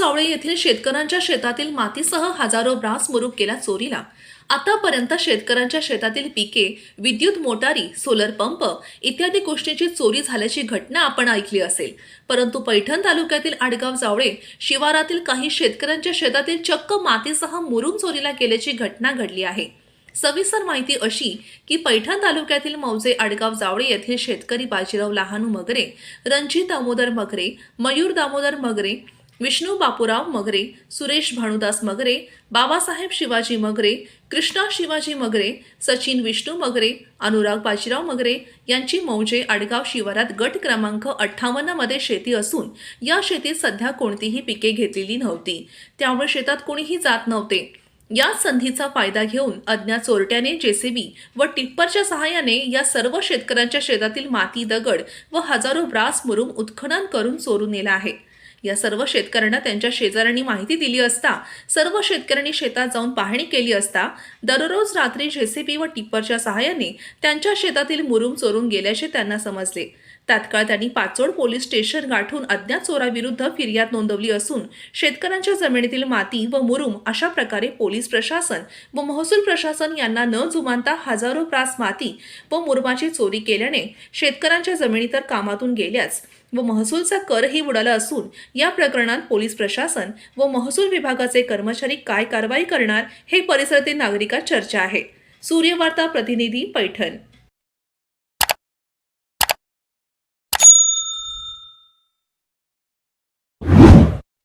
येथील शेतकऱ्यांच्या शेतातील मातीसह हजारो ब्रास मुरूम गेला चोरीला. आतापर्यंत शेतकऱ्यांच्या शेतातील पिके विद्युत मोटारी सोलर पंप इत्यादी गोष्टींची चोरी झाल्याची घटना आपण ऐकली असेल. परंतु पैठण तालुक्यातील आडगाव जावळे शिवारातील काही शेतकऱ्यांच्या शेतातील चक्क मातीसह मुरूम चोरीला गेल्याची घटना घडली आहे. सविस्तर माहिती अशी की पैठण तालुक्यातील मौजे आडगाव जावळे येथील शेतकरी बाजीराव लहानू मगरे रणजित दामोदर मगरे मयूर दामोदर मगरे विष्णू बापूराव मगरे सुरेश भानुदास मगरे बाबासाहेब शिवाजी मगरे कृष्णा शिवाजी मगरे सचिन विष्णू मगरे अनुराग बाजीराव मगरे यांची मौजे आडगाव शिवारात गट क्रमांक अठ्ठावन्नमध्ये शेती असून या शेतीत सध्या कोणतीही पिके घेतलेली नव्हती. त्यामुळे शेतात कोणीही जात नव्हते. या संधीचा फायदा घेऊन अज्ञात चोरट्याने जेसीबी व टिप्परच्या सहाय्याने या सर्व शेतकऱ्यांच्या शेतातील माती दगड व हजारो ब्रास मुरुम उत्खनन करून चोरून नेला आहे. या सर्व शेतकऱ्यांना त्यांच्या शेजाऱ्यांनी माहिती दिली असता सर्व शेतकऱ्यांनी शेतात जाऊन पाहणी केली असता दररोज रात्री जेसीबी व टिप्परच्या सहाय्याने त्यांच्या शेतातील मुरुम चोरून गेल्याचे त्यांना समजले. तात्काळ त्यांनी पाचोड पोलीस स्टेशन गाठून अज्ञात चोराविरुद्ध फिर्याद नोंदवली असून शेतकऱ्यांच्या जमिनीतील माती व मुरुम अशा प्रकारे पोलीस प्रशासन व महसूल प्रशासन यांना न जुमानता हजारो प्रास माती व मुरुमाची चोरी केल्याने शेतकऱ्यांच्या जमिनी तर कामातून गेल्याच. व महसूलचा करही बुडाला असून या प्रकरणात पोलीस प्रशासन व महसूल विभागाचे कर्मचारी काय कारवाई करणार हे परिसरातील नागरिकात चर्चा आहे. सूर्यवार्ता प्रतिनिधी पैठण.